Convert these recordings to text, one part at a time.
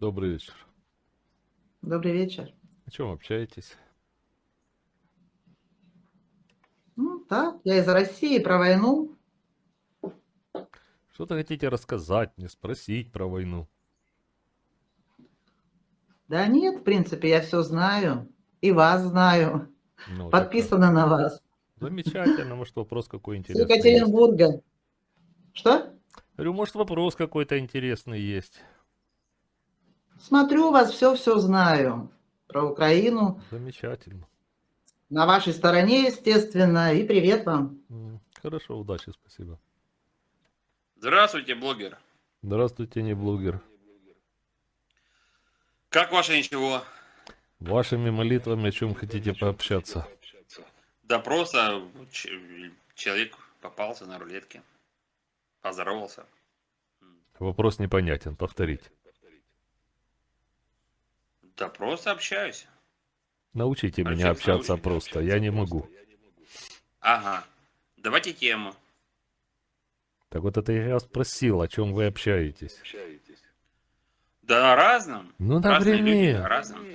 Добрый вечер. Добрый вечер. О чем общаетесь? Ну, так, я из России про войну. Что-то хотите рассказать мне, спросить про войну? Да нет, в принципе, я все знаю. И вас знаю. Ну, так, Подписана на вас. Замечательно, может вопрос какой С интересный есть. Екатеринбурга. Что? Говорю, может вопрос какой-то интересный есть. Смотрю вас, все-все знаю. Про Украину. Замечательно. На вашей стороне, естественно. И привет вам. Хорошо, удачи, спасибо. Здравствуйте, блогер. Здравствуйте, не блогер. Как ваше ничего? Вашими молитвами о чем хотите пообщаться? Да просто человек попался на рулетке. Поздоровался. Вопрос непонятен, повторите. Да просто общаюсь. Научите А меня общаться научите? просто, я не могу. Ага. Давайте тему. Так вот это я спросил, о чем вы общаетесь. Да о разном. Ну, люди, о разном.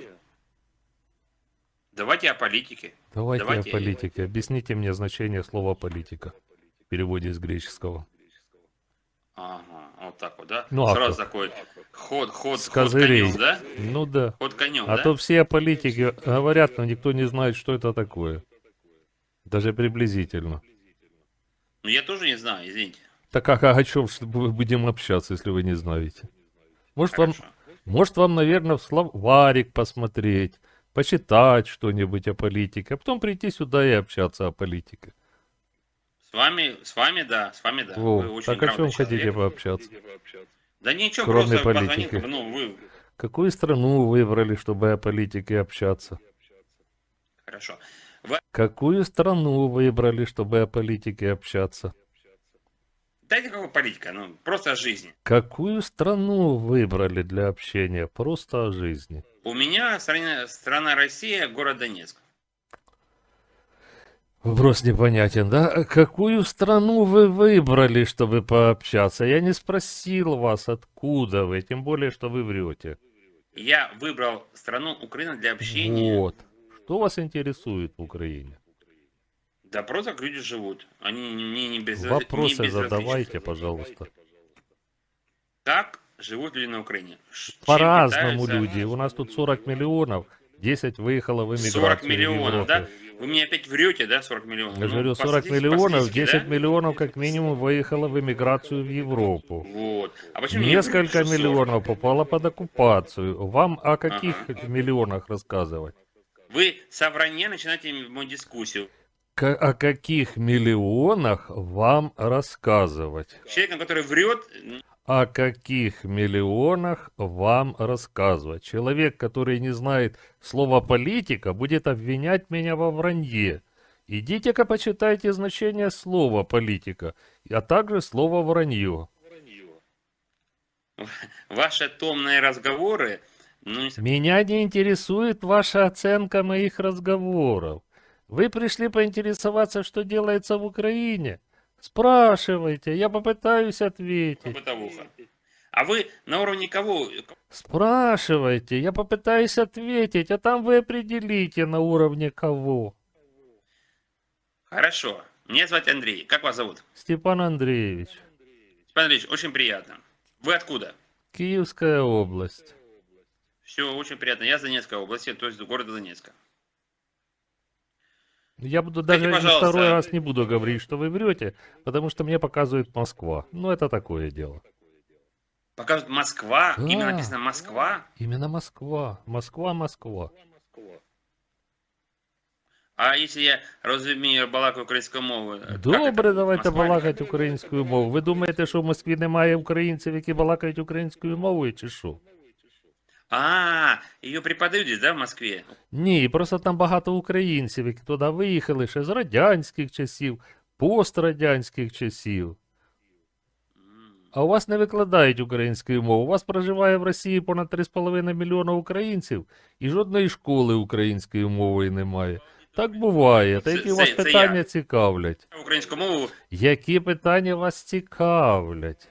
Давайте о политике. Давайте Давайте- о политике. Объясните мне значение слова политика в переводе с греческого. Ага, вот так вот, да? Ну, а Сразу как? такой ход, ход, С ход конем, да? Ну да. Ход конем, А да? то все о политике говорят, но никто не знает, что это такое. Даже приблизительно. Ну я тоже не знаю, извините. Так а о чем будем общаться, если вы не знаете? Может вам, Хорошо. может вам, наверное, в словарик посмотреть, почитать что-нибудь о политике, а потом прийти сюда и общаться о политике. С вами, с вами, да, с вами, да. Во, Вы очень так о чем грамотный хотите человек. пообщаться? Да ничего, Кроме просто позвонил, политики. ну, вы... Какую страну выбрали, чтобы о политике общаться? Хорошо. Какую страну выбрали, чтобы о политике общаться? Дайте какая политика, ну, просто о жизни. Какую страну выбрали для общения? Просто о жизни. У меня страна, страна Россия, город Донецк. Вопрос непонятен, да? А Какую страну вы выбрали, чтобы пообщаться? Я не спросил вас, откуда вы, тем более, что вы врете. Я выбрал страну Украина для общения. Вот. Что вас интересует в Украине? Да просто как люди живут. Они мне не без Вопросы задавайте, пожалуйста. Как живут люди на Украине? По-разному люди. У нас тут 40 миллионов, 10 выехало в 40 эмиграцию в миллионов, да? Вы мне опять врете, да, 40 миллионов? Я Ну, говорю, по 40 статистике- по миллионов, статистике, 10 да? миллионов как минимум выехало в эмиграцию в Европу. Вот. А почему Несколько 40? миллионов попало под оккупацию. Вам о каких Ага. миллионах рассказывать? Вы со вранья начинаете мою дискуссию. К- о каких миллионах вам рассказывать? Человеком, который врет, О каких миллионах вам рассказывать? Человек, который не знает слова политика, будет обвинять меня во вранье. Идите-ка почитайте значение слова политика, а также слово вранье. ваши томные разговоры, ну, Меня не интересует ваша оценка моих разговоров. Вы пришли поинтересоваться, что делается в Украине? Спрашивайте, я попытаюсь ответить. бытовуха. А вы на уровне кого? Спрашивайте, я попытаюсь ответить, а там вы определите на уровне кого. Хорошо. Меня зовут Андрей. Как вас зовут? Степан Андреевич, Степан Андреевич, очень приятно. Вы откуда? Киевская область. Все, очень приятно. Я с Донецкой области, то есть города Донецка. Я буду Скажите, даже пожалуйста. второй раз не буду говорить, что вы врете, потому что мне показывает Москва. Ну, это такое дело. Покажут Москва. Да. Именно написано Москва. Именно Москва. Москва, Москва. А если я розумію балакаю українською мовою? як Добре, це? давайте Москва? балакати українською мовою. Ви думаєте, що в Москві немає українців, які балакають українською мовою, чи що? А, ее преподают здесь, да, в Москве? Ні, просто там багато українців, які туди виїхали ще з радянських часів, пострадянських часів. А у вас не викладають українською мовою. У вас проживає в Росії понад 3,5 мільйона українців, і жодної школи українською мовою немає. Так буває. Та Це- які вас це- це питання я. цікавлять? Українську мову, Які питання вас цікавлять?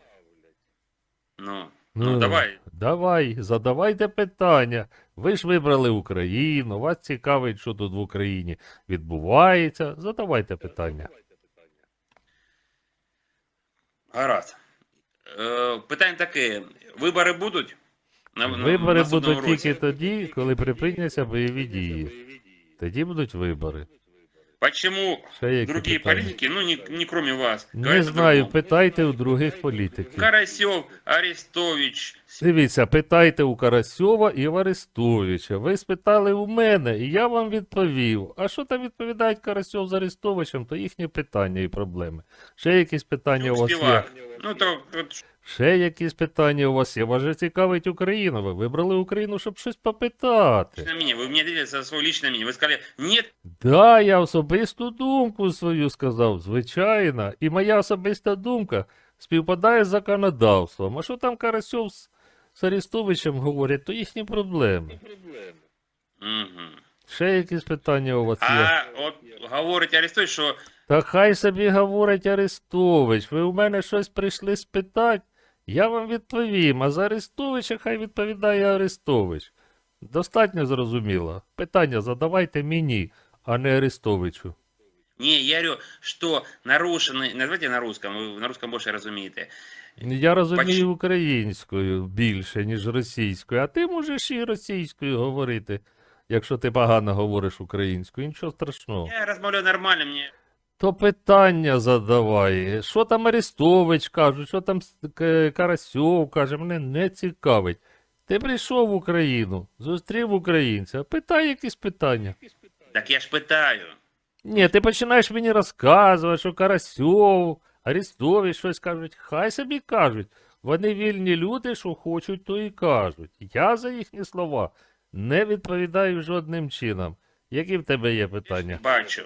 ну, Ну, давай. Давай, задавайте питання. Ви ж вибрали Україну, вас цікавить, що тут в Україні відбувається. Задавайте питання. Гаразд. Е, питання таке. Вибори будуть? На, Вибори будуть тільки тоді, коли припиняться бойові дії. Тоді будуть вибори. Почему другие питання? политики, ну не, не кроме вас, Не знаю, питайте у других політиків. Карасев, Арестович, Дивіться, питайте у Карасьова і в Арестовича. Ви спитали у мене, і я вам відповів. А що там відповідають Карасьов з Арестовичем, то їхні питання і проблеми. Ще якісь питання у вас є? Ну, то Ще якісь питання у вас є? Вас же цікавить Україна. Ви вибрали Україну, щоб щось попитати. личное мнение. Вы мне ответили за свое личное мнение. Вы сказали, нет, Да, я особисту думку свою сказав, звичайно. І моя особиста думка співпадає з законодавством. А що там Карасьов з, з Арестовичем говорять, то їхні проблеми. Мгм. Ще якісь питання у вас є? А от говорить Арестович, що Та хай собі говорить Арестович. Ви у мене щось прийшли спитати, я вам відповім. А за Арестовича хай відповідає Арестович. Достатньо зрозуміло. Питання задавайте мені, а не Арестовичу. не, я говорю, что нарушены, назвайте на русском, вы на русском больше разумеете. Я розумію Бач- українською більше, ніж російською, а ти можеш і російською говорити, якщо ти погано говориш українською, нічого страшного. Я размовляю нормально, мне То питання задавай. Що там Арестович каже, що там Карасьов каже, мене не цікавить. Ти прийшов в Україну, зустрів українця, питай якісь питання. так я ж питаю. Ні, ти починаєш мені розказувати, що Карасьов, Арестович щось кажуть. Хай собі кажуть. Вони вільні люди, що хочуть, то і кажуть. Я за їхні слова не відповідаю жодним чином. Які в тебе є питання? Бачу.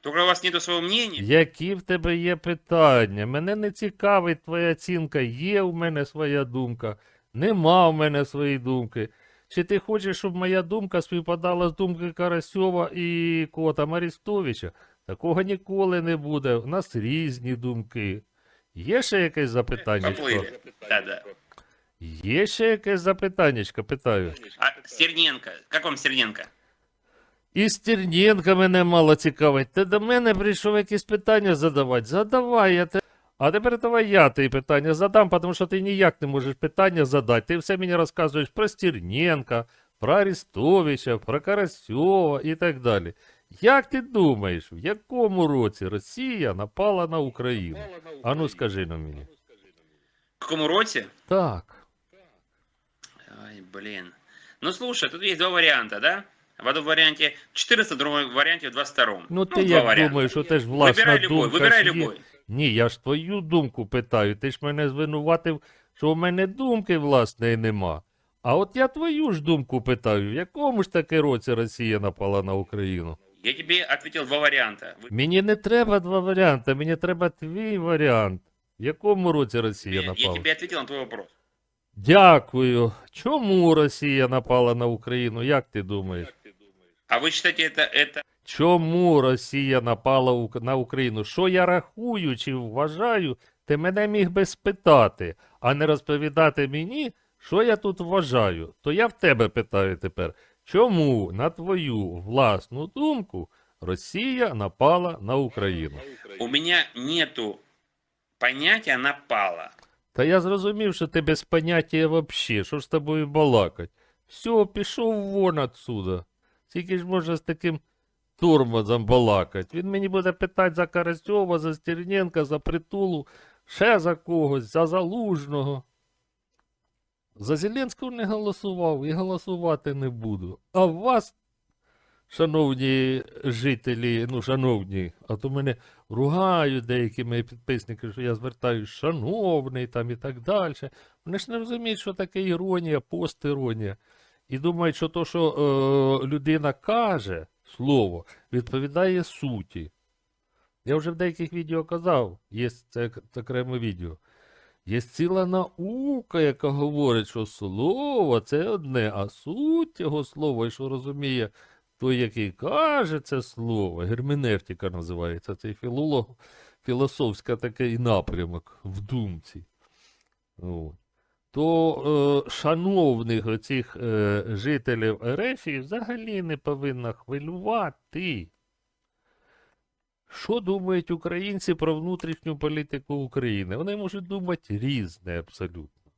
Только у вас нету своего мнения. Які в тебе є питання? Мене не цікавить твоя оцінка, є в мене своя думка, нема в мене своєї думки. Чи ти хочеш, щоб моя думка співпадала з думкою Карасьова і кого там Арестовича? Такого ніколи не буде. У нас різні думки. Є ще якесь запитання? Да-да. Є ще якесь запитаннячко, питаю. А Стерненко, как вам Стерненко? І Стерненка мене мало цікавить. Ти до мене прийшов якісь питання задавати. Задавай, я те. А тепер давай я тобі питання задам, тому що ти ніяк не можеш питання задати. Ти все мені розказуєш про Стерненка, про Арестовича, про Карасьова і так далі. Як ти думаєш, в якому році Росія напала на Україну? Ану скажи на мені. В каком роте? Так. Ай, блин. Ну, слушай, тут есть два варианта, да? В одном варианте 14, в другом варианте в 22. Ну ти два як варианта. думаєш, що теж власна Выбирай любой, думка выбирай ж є? любой. Ні, я ж твою думку питаю. Ти ж мене звинуватив, що в мене думки власної нема. А от я твою ж думку питаю, в якому ж таки році Росія напала на Україну? Я тебе ответил два варианта. Вы- Мені не треба два варіанти, мені треба твій варіант. В якому році Росія Я, я напала? тебе ответил на твой вопрос. Дякую. Чому Росія напала на Україну? Як ти думаєш? А вы считаете это, это... Чому Росія напала у- на Україну? Що я рахую чи вважаю, ти мене міг би спитати, а не розповідати мені, що я тут вважаю. То я в тебе питаю тепер, чому, на твою власну думку, Росія напала на Україну? У меня нету понятия напала. Та я зрозумів, що ти без поняття вообще, що ж з тобою балакать. Все, пішов вон отсюда. Тільки ж можна з таким тормозом балакать. Він мені буде питати за Карасьова, за Стерненка, за притулу, ще за когось, за Залужного. За Зеленського не голосував і голосувати не буду. А вас, шановні жителі, ну, шановні, а то мене ругають деякі мої підписники, що я звертаюсь шановний там і так далі. Вони ж не розуміють, що таке іронія, постіронія. І думають, що то, що е, людина каже слово, відповідає суті. Я вже в деяких відео казав, є це, це окреме відео. Є ціла наука, яка говорить, що слово це одне, а суть його слова, і що розуміє той, який каже це слово, герменевтика називається, цей філолог, філософський такий напрямок в думці. От. То е, шановних оцих е, жителів РФ взагалі не повинна хвилювати. Що думають українці про внутрішню політику України? Вони можуть думати різне абсолютно.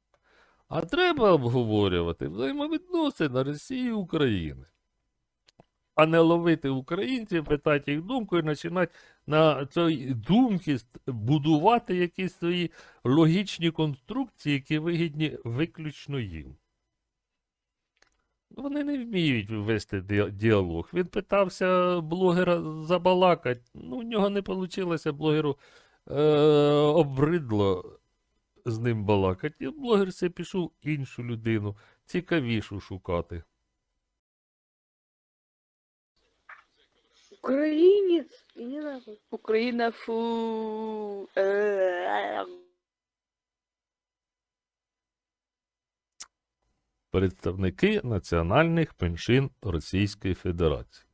А треба обговорювати взаємовідносини Росії і України. А не ловити українців, питати їх думку і починати на цій думці будувати якісь свої логічні конструкції, які вигідні виключно їм. Вони не вміють вести діалог. Він питався блогера забалакати. Ну, у нього не вийшло блогеру е- обридло з ним балакати. І блогер все пішов іншу людину, цікавішу шукати. Украинец. И не нахуй. Украина фу. Э, представники національних меншин Російської Федерації.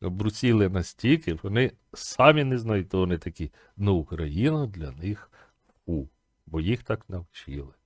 Обрусіли настільки, вони самі не знають, хто вони такі. Ну, Україна для них фу, бо їх так навчили.